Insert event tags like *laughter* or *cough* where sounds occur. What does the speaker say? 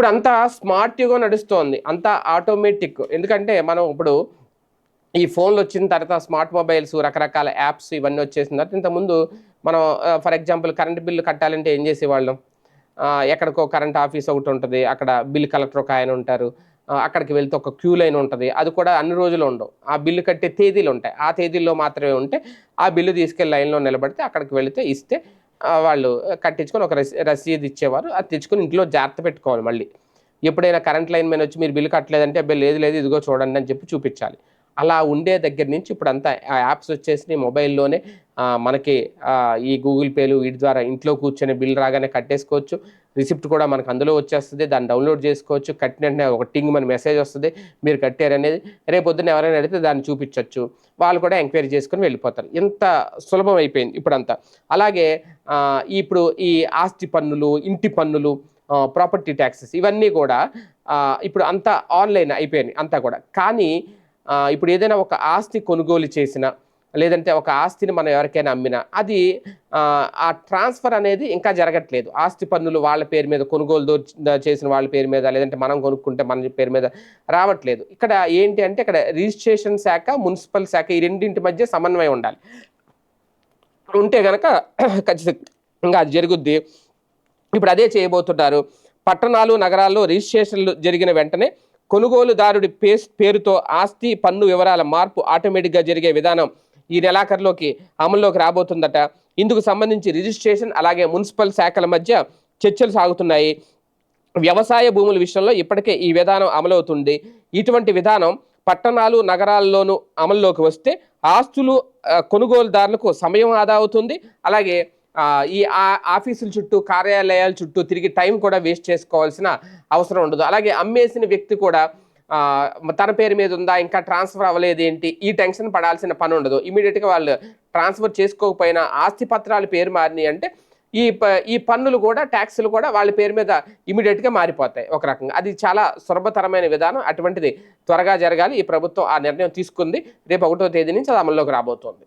ఇప్పుడు అంతా స్మార్ట్గా నడుస్తోంది అంతా ఆటోమేటిక్ ఎందుకంటే మనం ఇప్పుడు ఈ ఫోన్లు వచ్చిన తర్వాత స్మార్ట్ మొబైల్స్ రకరకాల యాప్స్ ఇవన్నీ వచ్చేసిన తర్వాత ఇంతకుముందు మనం ఫర్ ఎగ్జాంపుల్ కరెంట్ బిల్లు కట్టాలంటే ఏం చేసేవాళ్ళం? ఎక్కడికో కరెంట్ ఆఫీస్ ఒకటి ఉంటుంది అక్కడ బిల్ కలెక్టర్ ఒక ఆయన ఉంటారు అక్కడికి వెళ్తే ఒక క్యూ లైన్ ఉంటుంది అది కూడా అన్ని రోజులు ఉండవు. ఆ బిల్లు కట్టే తేదీలు ఉంటాయి ఆ తేదీల్లో మాత్రమే ఉంటే ఆ బిల్లు తీసుకెళ్ళి లైన్లో నిలబడితే అక్కడికి వెళితే ఇస్తే వాళ్ళు కట్టించుకొని ఒక రసీ రసీదు ఇచ్చేవారు. అది తెచ్చుకొని ఇంట్లో జాగ్రత్త పెట్టుకోవాలి మళ్ళీ. ఎప్పుడైనా కరెంట్ లైన్ మీద వచ్చి మీరు బిల్లు కట్టలేదంటే అబ్బాయి లేదు లేదు ఇదిగో చూడండి అని చెప్పి చూపించాలి. అలా ఉండే దగ్గర నుంచి ఇప్పుడు అంతా ఆ యాప్స్ వచ్చేసి మొబైల్లోనే. మనకి ఈ గూగుల్ పేలు వీటి ద్వారా ఇంట్లో కూర్చొని బిల్ రాగానే కట్టేసుకోవచ్చు. రిసిప్ట్ కూడా మనకు అందులో వచ్చేస్తుంది. దాన్ని డౌన్లోడ్ చేసుకోవచ్చు. కట్టిన ఒక టింగ్ మన మెసేజ్ వస్తుంది. మీరు కట్టారనేది రేపు పొద్దున్న ఎవరైనా అడిగితే దాన్ని చూపించవచ్చు వాళ్ళు కూడా ఎంక్వైరీ చేసుకొని వెళ్ళిపోతారు. ఇంత సులభం అయిపోయింది ఇప్పుడంతా. అలాగే ఇప్పుడు ఈ ఆస్తి పన్నులు ఇంటి పన్నులు ప్రాపర్టీ ట్యాక్సెస్ ఇవన్నీ కూడా ఇప్పుడు అంతా ఆన్లైన్ అయిపోయినాయి అంతా కూడా. కానీ ఇప్పుడు ఏదైనా ఒక ఆస్తి కొనుగోలు చేసిన లేదంటే ఒక ఆస్తిని మనం ఎవరికైనా అమ్మినా అది ఆ, ట్రాన్స్ఫర్ అనేది ఇంకా జరగట్లేదు. ఆస్తి పన్నులు వాళ్ళ పేరు మీద కొనుగోలు దో- చేసిన వాళ్ళ పేరు మీద లేదంటే మనం కొనుక్కుంటే మన పేరు మీద రావట్లేదు. ఇక్కడ ఏంటి అంటే ఇక్కడ రిజిస్ట్రేషన్ శాఖ మున్సిపల్ శాఖ ఈ రెండింటి మధ్య సమన్వయం ఉండాలి. ఉంటే కనుక *clears throat* ఖచ్చితంగా అది జరుగుద్ది. ఇప్పుడు అదే చేయబోతున్నారు. పట్టణాలు నగరాల్లో రిజిస్ట్రేషన్లు జరిగిన వెంటనే కొనుగోలుదారుడి పేస్ పేరుతో ఆస్తి పన్ను వివరాల మార్పు ఆటోమేటిక్గా జరిగే విధానం ఈ నెలాఖరులోకి అమల్లోకి రాబోతుందట. ఇందుకు సంబంధించి రిజిస్ట్రేషన్ అలాగే మున్సిపల్ శాఖల మధ్య చర్చలు సాగుతున్నాయి. వ్యవసాయ భూముల విషయంలో ఇప్పటికే ఈ విధానం అమలవుతుంది. ఇటువంటి విధానం పట్టణాలు నగరాల్లోనూ అమల్లోకి వస్తే ఆస్తులు కొనుగోలుదారులకు సమయం ఆదా అవుతుంది. అలాగే ఈ ఆఫీసుల చుట్టూ కార్యాలయాల చుట్టూ తిరిగి టైం కూడా వేస్ట్ చేసుకోవాల్సిన అవసరం ఉండదు. అలాగే అమ్మేసిన వ్యక్తి కూడా తన పేరు మీద ఉందా ఇంకా ట్రాన్స్ఫర్ అవ్వలేదు ఏంటి ఈ టెన్షన్ పడాల్సిన పని ఉండదు. ఇమీడియట్గా వాళ్ళు ట్రాన్స్ఫర్ చేసుకోకపోయినా ఆస్తి పత్రాలు పేరు మారినాయి అంటే ఈ ప- ఈ పన్నులు కూడా ట్యాక్సులు కూడా వాళ్ళ పేరు మీద ఇమీడియట్గా మారిపోతాయి ఒక రకంగా. అది చాలా సులభతరమైన విధానం. అటువంటిది త్వరగా జరగాలి. ఈ ప్రభుత్వం ఆ నిర్ణయం తీసుకుంది. రేపు ఒకటో తేదీ నుంచి అది అమల్లోకి రాబోతోంది.